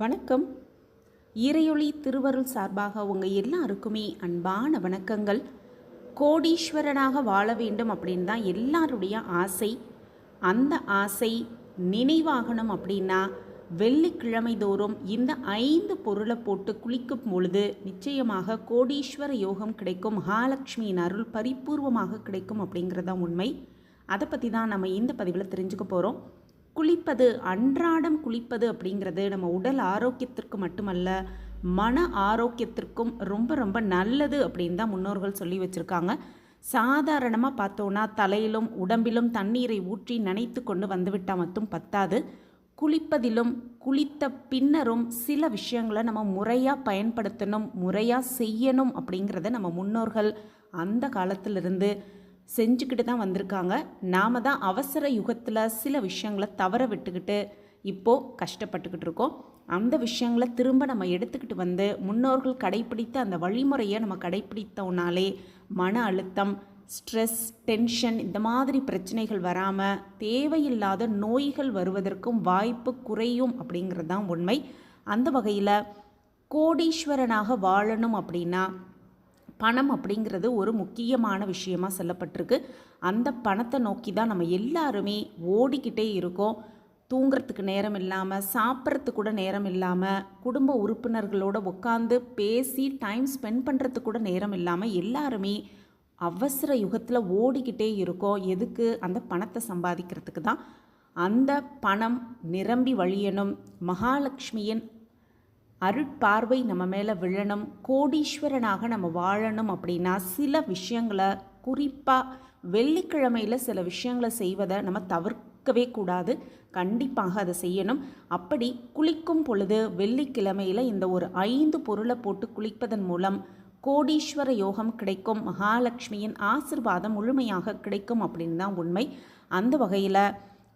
வணக்கம். இறையொளி திருவருள் சார்பாக உங்கள் எல்லாருக்குமே அன்பான வணக்கங்கள். கோடீஸ்வரனாக வாழ வேண்டும் அப்படின்னு தான் எல்லாருடைய ஆசை. அந்த ஆசை நினைவாகணும் அப்படின்னா வெள்ளிக்கிழமை தோறும் இந்த ஐந்து பொருளை போட்டு குளிக்கும் பொழுது நிச்சயமாக கோடீஸ்வர யோகம் கிடைக்கும் மகாலட்சுமியின் அருள் பரிபூர்வமாக கிடைக்கும் அப்படிங்கிறதான் உண்மை. அதை பற்றி தான் நம்ம இந்த பதிவில் தெரிஞ்சுக்க போகிறோம் குளிப்பது அன்றாடம் குளிப்பது அப்படிங்கிறது நம்ம உடல் ஆரோக்கியத்திற்கு மட்டுமல்ல மன ஆரோக்கியத்திற்கும் ரொம்ப ரொம்ப நல்லது அப்படின்னு தான் முன்னோர்கள் சொல்லி வச்சுருக்காங்க. சாதாரணமாக பார்த்தோன்னா தலையிலும் உடம்பிலும் தண்ணீரை ஊற்றி நனைத்து கொண்டு வந்துவிட்டால் மட்டும் பத்தாது. குளிப்பதிலும் குளித்த பின்னரும் சில விஷயங்களை நம்ம முறையாக பயன்படுத்தணும் முறையாக செய்யணும் அப்படிங்கிறத நம்ம முன்னோர்கள் அந்த காலத்திலிருந்து செஞ்சுக்கிட்டு தான் வந்திருக்காங்க. நாம் தான் அவசர யுகத்தில் சில விஷயங்களை தவற விட்டுக்கிட்டு இப்போது கஷ்டப்பட்டுக்கிட்டு இருக்கோம். அந்த விஷயங்களை திரும்ப நம்ம எடுத்துக்கிட்டு வந்து முன்னோர்கள் கடைப்பிடித்த அந்த வழிமுறையை நம்ம கடைப்பிடித்தோம்னாலே மன அழுத்தம் ஸ்ட்ரெஸ் டென்ஷன் இந்த மாதிரி பிரச்சனைகள் வராமல் தேவையில்லாத நோய்கள் வருவதற்கும் வாய்ப்பு குறையும் அப்படிங்கிறது தான் உண்மை. அந்த வகையில் கோடீஸ்வரனாக வாழணும் அப்படின்னா பணம் அப்படிங்கிறது ஒரு முக்கியமான விஷயமாக சொல்லப்பட்டிருக்கு. அந்த பணத்தை நோக்கி தான் நம்ம எல்லாருமே ஓடிக்கிட்டே இருக்கோம். தூங்கிறதுக்கு நேரம் இல்லாமல் சாப்பிட்றதுக்கு கூட நேரம் இல்லாமல் குடும்ப உறுப்பினர்களோட உட்காந்து பேசி டைம் ஸ்பெண்ட் பண்ணுறதுக்கு கூட நேரம் இல்லாமல் எல்லாருமே அவசர யுகத்தில் ஓடிக்கிட்டே இருக்கோம். எதுக்கு? அந்த பணத்தை சம்பாதிக்கிறதுக்கு தான். அந்த பணம் நிரம்பி வழியணும். மகாலட்சுமியின் அருட்பார்வை நம்ம மேலே விழணும் கோடீஸ்வரனாக நம்ம வாழணும் அப்படின்னா சில விஷயங்களை குறிப்பாக வெள்ளிக்கிழமையில் சில விஷயங்களை செய்வதை நம்ம தவிர்க்கவே கூடாது. கண்டிப்பாக அதை செய்யணும். அப்படி குளிக்கும் பொழுது வெள்ளிக்கிழமையில் இந்த ஒரு ஐந்து பொருளை போட்டு குளிப்பதன் மூலம் கோடீஸ்வர யோகம் கிடைக்கும் மகாலட்சுமியின் ஆசிர்வாதம் முழுமையாக கிடைக்கும் அப்படின்னு தான் உண்மை. அந்த வகையில்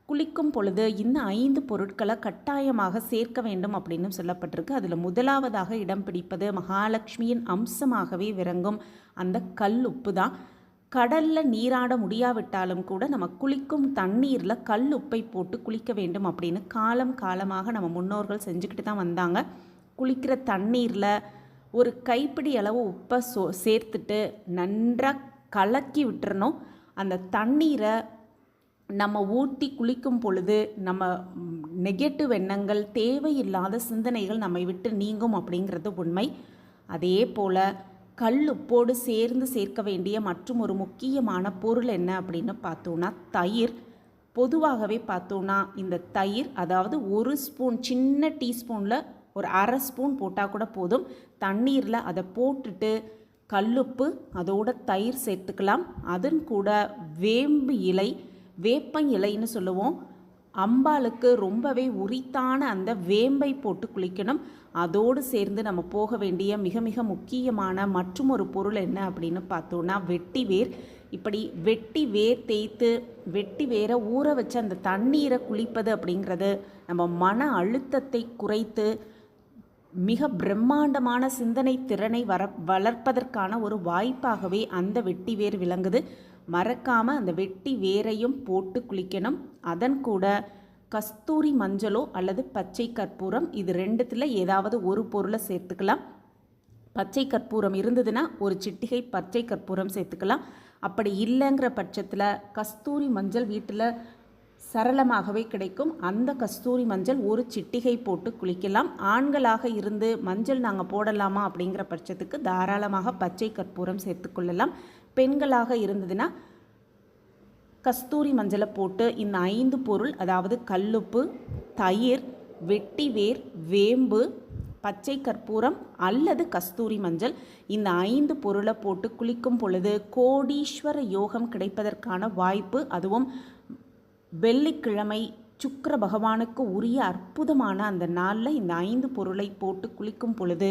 குளிக்கும் பொழுது இந்த ஐந்து பொருட்களை கட்டாயமாக சேர்க்க வேண்டும் அப்படின்னு சொல்லப்பட்டிருக்கு. அதில் முதலாவதாக இடம் பிடிப்பது மகாலட்சுமியின் அம்சமாகவே விளங்கும் அந்த கல் உப்பு தான் கடலில் நீராட முடியாவிட்டாலும் கூட நம்ம குளிக்கும் தண்ணீரில் கல் உப்பை போட்டு குளிக்க வேண்டும் அப்படின்னு காலம் காலமாக நம்ம முன்னோர்கள் செஞ்சுக்கிட்டு தான் வந்தாங்க. குளிக்கிற தண்ணீரில் ஒரு கைப்பிடி அளவு உப்பை சோ சேர்த்துட்டு நன்றாக கலக்கி விட்டுறணும். அந்த தண்ணீரை நம்ம ஊற்றி குளிக்கும் பொழுது நம்ம நெகட்டிவ் எண்ணங்கள் தேவையில்லாத சிந்தனைகள் நம்மை விட்டு நீங்கும் அப்படிங்கிறது உண்மை. அதே போல் கல் உப்போடு சேர்ந்து சேர்க்க வேண்டிய மற்றும் ஒரு முக்கியமான பொருள் என்ன அப்படின்னு பார்த்தோன்னா தயிர். பொதுவாகவே பார்த்தோன்னா இந்த தயிர் அதாவது ஒரு ஸ்பூன் சின்ன டீஸ்பூனில் ஒரு அரை ஸ்பூன் போட்டால் கூட போதும். தண்ணீரில் அதை போட்டுட்டு கல்லுப்பு அதோட தயிர் சேர்த்துக்கலாம். அதன் கூட வேம்பு இலை வேப்பம் இலைன்னு சொல்லுவோம். அம்பாளுக்கு ரொம்பவே உரித்தான அந்த வேம்பை போட்டு குளிக்கணும். அதோடு சேர்ந்து நம்ம போக வேண்டிய மிக மிக முக்கியமான மற்றும் ஒரு பொருள் என்ன அப்படின்னு பார்த்தோன்னா வெட்டி வேர். இப்படி வெட்டி வேர் தேய்த்து வெட்டி வேரை ஊற வச்சு அந்த தண்ணீரை குளிப்பது அப்படிங்கிறது நம்ம மன அழுத்தத்தை குறைத்து மிக பிரம்மாண்டமான சிந்தனை திறனை வர வளர்ப்பதற்கான ஒரு வாய்ப்பாகவே அந்த வெட்டி வேர் விளங்குது. மறக்காமல் அந்த வெட்டி வேரையும் போட்டு குளிக்கணும். அதன் கூட கஸ்தூரி மஞ்சளோ அல்லது பச்சை கற்பூரம் இது ரெண்டுத்தில் ஏதாவது ஒரு பொருளை சேர்த்துக்கலாம். பச்சை கற்பூரம் இருந்ததுன்னா ஒரு சிட்டிகை பச்சை கற்பூரம் சேர்த்துக்கலாம். அப்படி இல்லைங்கிற பட்சத்தில் கஸ்தூரி மஞ்சள் வீட்டில் சரளமாகவே கிடைக்கும். அந்த கஸ்தூரி மஞ்சள் ஒரு சிட்டிகை போட்டு குளிக்கலாம். ஆண்களாக இருந்து மஞ்சள் நாங்கள் போடலாமா அப்படிங்கிற பட்சத்துக்கு தாராளமாக பச்சை கற்பூரம் சேர்த்துக்கொள்ளலாம் பெண்களாக இருந்ததுன்னா கஸ்தூரி மஞ்சளை போட்டு இந்த ஐந்து பொருள் அதாவது கல்லுப்பு தயிர் வெட்டிவேர் வேம்பு பச்சை கற்பூரம் அல்லது கஸ்தூரி மஞ்சள் இந்த ஐந்து பொருளை போட்டு குளிக்கும் பொழுது கோடீஸ்வர யோகம் கிடைப்பதற்கான வாய்ப்பு அதுவும் வெள்ளிக்கிழமை சுக்கர பகவானுக்கு உரிய அற்புதமான அந்த நாளில் இந்த ஐந்து பொருளை போட்டு குளிக்கும் பொழுது